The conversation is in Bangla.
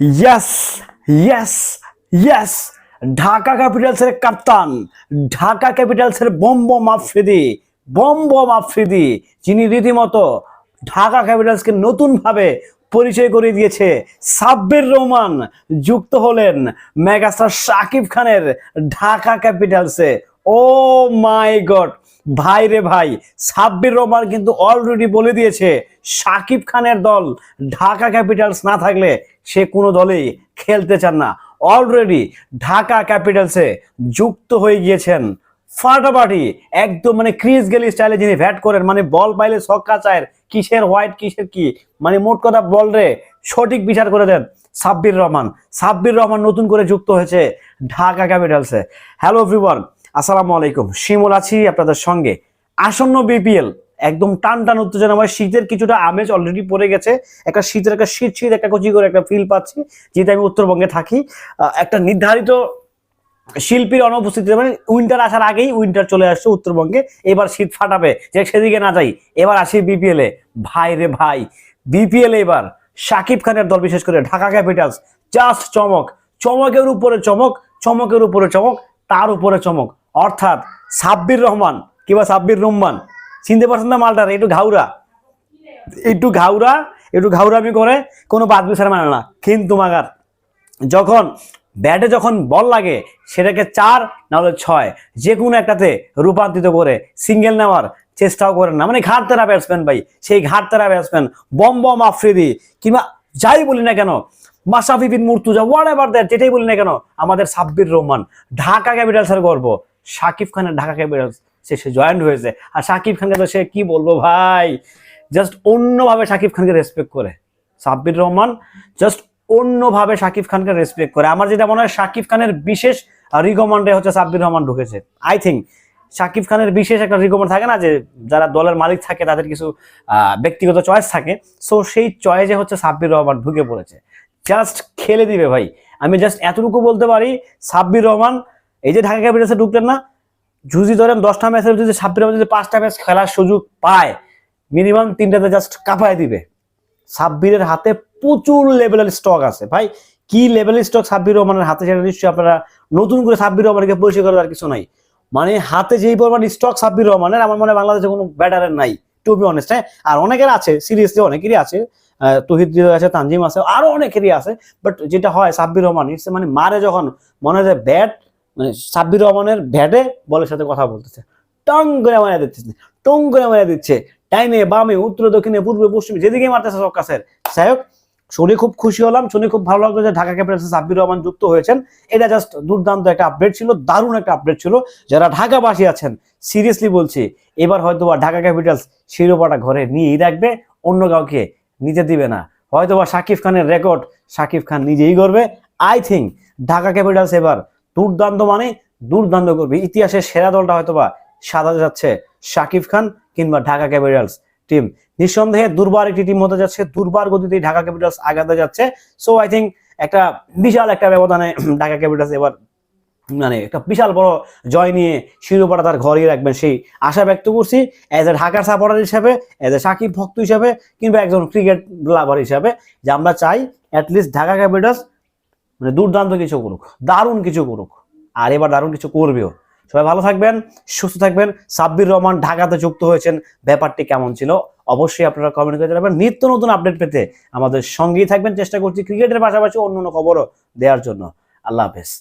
ইয়েস ইয়েস ইয়েস ঢাকা ক্যাপিটালসের কাপ্তান Dhaka ক্যাপিটালসের boom boom Afridi boom boom Afridi যিনি রীতিমতো ঢাকা ক্যাপিটালসকে নতুনভাবে পরিচয় করে দিয়েছে, সাব্বির রহমান যুক্ত হলেন মেগাস্টার শাকিব খানের ঢাকা ক্যাপিটালসে ও মাই গড ভাই রে ভাই, সাব্বির রহমান কিন্তু অলরেডি বলে দিয়েছে, সাকিব খানের দল ঢাকা ক্যাপিটালস না থাকলে সে কোনো দলেই খেলতে চান না। অলরেডি ঢাকা ক্যাপিটালসে যুক্ত হয়ে গিয়েছেন। ফাটাফাটি, একদম মানে ক্রিস গেলি স্টাইলে যিনি ব্যাট করেন মানে বল পাইলে ছক্কা চায়ের, কিসের হোয়াইট কিসের কি? মানে মোট কথা বল রে, সঠিক বিচার করে দেন সাব্বির রহমান। সাব্বির রহমান নতুন করে যুক্ত হয়েছে ঢাকা ক্যাপিটালসে হ্যালো এভরিওয়ান আসসালামু আলাইকুম। শিমুল আছি আপনাদের সঙ্গে। আসন্ন বিপিএল একদম টান টান উত্তেজনাময় শীতের কিছুটা আমেজ অলরেডি পড়ে গেছে। একটা শীতের একটা শীত শীত একটা কচি করে একটা ফিল পাচ্ছি, যেহেতু আমি উত্তরবঙ্গে থাকি। একটা নির্ধারিত শিল্পীর অনুপস্থিতিতে মানে উইন্টার আসার আগেই উইন্টার চলে আসছে উত্তরবঙ্গে। এবার শীত ফাটাবে, যে সেদিকে না যাই। এবার আসি বিপিএল ভাই রে ভাই বিপিএল এবার শাকিব খানের দল, বিশেষ করে ঢাকা ক্যাপিটালস। জাস্ট চমক। চমকের উপরে চমক, চমকের উপরে চমক, তার উপরে চমক। অর্থাৎ সাব্বির রহমান কিংবা সাব্বির রহমান চিনতে পারছেন না মালটার একটু ঘাউরা। একটু ঘাউরা, একটু ঘাউরামি করে কোনো বাদ বিচার মানে না। কিন্তু মাগার, যখন ব্যাটে যখন বল লাগে, সেটাকে চার, নাহলে ছয় যে কোনো একটাতে রূপান্তরিত করে সিঙ্গেল নেওয়ার চেষ্টাও করেন না। মানে ঘাটতারা ব্যাটসম্যান ভাই, সেই ঘাটতারা ব্যাটসম্যান বম বম আফ্রিদি, কিংবা যাই বলি না কেন Mashrafe bin Mortaza whatever that যেটাই বলি না কেন, আমাদের সাব্বির রহমান, ঢাকা ক্যাপিটালসের গর্ব। সাকিব খানের ঢাকা ক্যাপিটালস সে সে জয়েন্ট হয়েছে। আর সাকিব খানকে তো সে কি বলব ভাই? জাস্ট অন্যভাবে সাকিব খানকে রেসপেক্ট করে। সাব্বির রহমান জাস্ট অন্যভাবে সাকিব খানকে রেসপেক্ট করে। আমার যেটা মনে হয় সাকিব খানের বিশেষ রিকমান্ডে হচ্ছে সাব্বির রহমান ঢুকেছে। আই থিঙ্ক সাকিব খানের বিশেষ একটা রিকমান্ড থাকে না যে যারা দলের মালিক থাকে, তাদের কিছু ব্যক্তিগত চয়েস থাকে। সো সেই চয়েসে হচ্ছে সাব্বির রহমান ঢুকে পড়েছে। জাস্ট খেলে দিবে ভাই। আমি জাস্ট এতটুকু বলতে পারি, সাব্বির রহমান এই যে ঢাকা ক্যাপিটালসে ঢুকলেন না, যদি ধরেন দশটা ম্যাচের যদি রহমান যদি পাঁচটা ম্যাচ খেলার সুযোগ পায় মিনিমাম তিনটাতে জাস্ট কাঁপায় দিবে। সাব্বিরের হাতে প্রচুর লেভেলের স্টক আছে। ভাই, কি লেভেলের স্টক সাব্বির রহমানের হাতে সেটা নিশ্চয়ই আপনারা নতুন করে সাব্বির রহমানকে পরিচয় করার কিছু নাই। মানে হাতে যেই পরিমাণ স্টক সাব্বির রহমানের আমার মনে বাংলাদেশে কোনো ব্যাটারের নাই টু বি অনেস্ট হ্যাঁ? আর অনেকের আছে সিরিয়াসলি অনেকেরই আছে তহিদ আছে, তানজিম আছে, আরও অনেকেরই আছে বাট যেটা হয় সাব্বির রহমান ইটস মানে মারে যখন, মনে হয় ব্যাট মানে সাব্বির রহমানের ব্যাটে বলের সাথে কথা বলতেছে। টং করে মারা দিচ্ছে টং করে মারা দিচ্ছে। ডাইনে বামে, উত্তর, দক্ষিণে, পূর্বে, পশ্চিমে, যেদিকে মারতেছে সব কাছের। হোক, শুনে খুব খুশি হলাম, শুনে খুব ভালো লাগল যে ঢাকা ক্যাপিটালসে সাব্বির রহমান যুক্ত হয়েছেন। এটা জাস্ট দুর্দান্ত একটা আপডেট ছিল, দারুণ একটা আপডেট ছিল। যারা ঢাকাবাসী আছেন সিরিয়াসলি বলছি, এবার হয়তো বা ঢাকা ক্যাপিটালস শিরোপাটা ঘরে নিয়েই রাখবে, অন্য কাউকে নিতে দিবে না। হয়তো বা শাকিব খানের রেকর্ড শাকিব খান নিজেই করবে আই থিঙ্ক ঢাকা ক্যাপিটালস এবার দুর্দান্ত মানে দুর্দান্ত করবে। ইতিহাসের সেরা দলটা হয়তো বা সাজাতে যাচ্ছে শাকিব খান কিংবা ঢাকা ক্যাপিটালস টিম। নিঃসন্দেহে দুর্বার একটি টিম হতে যাচ্ছে, দুর্বার গতিতে ঢাকা ক্যাপিটালস আগাতে যাচ্ছে। সো আই থিঙ্ক একটা বিশাল একটা ব্যবধানে ঢাকা ক্যাপিটালস এবার মানে একটা বিশাল বড় জয় নিয়ে শিরোপাটা তার ঘরেই রাখবেন সেই আশা ব্যক্ত করছি। অ্যাজ এ ঢাকার সাপোর্টার হিসাবে অ্যাজ এ সাকিব ভক্ত হিসাবে, কিংবা একজন ক্রিকেট লাভার হিসাবে, যে আমরা চাই অ্যাটলিস্ট ঢাকা ক্যাপিটালস মানে দুর্দান্ত কিছু করুক, দারুণ কিছু করুক। আর এবার দারুণ কিছু করবেও। সবাই ভালো থাকবেন, সুস্থ থাকবেন। সাব্বির রহমান ঢাকাতে যুক্ত হয়েছেন। ব্যাপারটি কেমন ছিল? অবশ্যই আপনারা কমেন্ট করে জানাবেন। নিত্য নতুন আপডেট পেতে আমাদের সঙ্গেই থাকবেন। চেষ্টা করছি ক্রিকেটের পাশাপাশি অন্য অন্য খবরও দেওয়ার জন্য। আল্লাহ হাফেজ।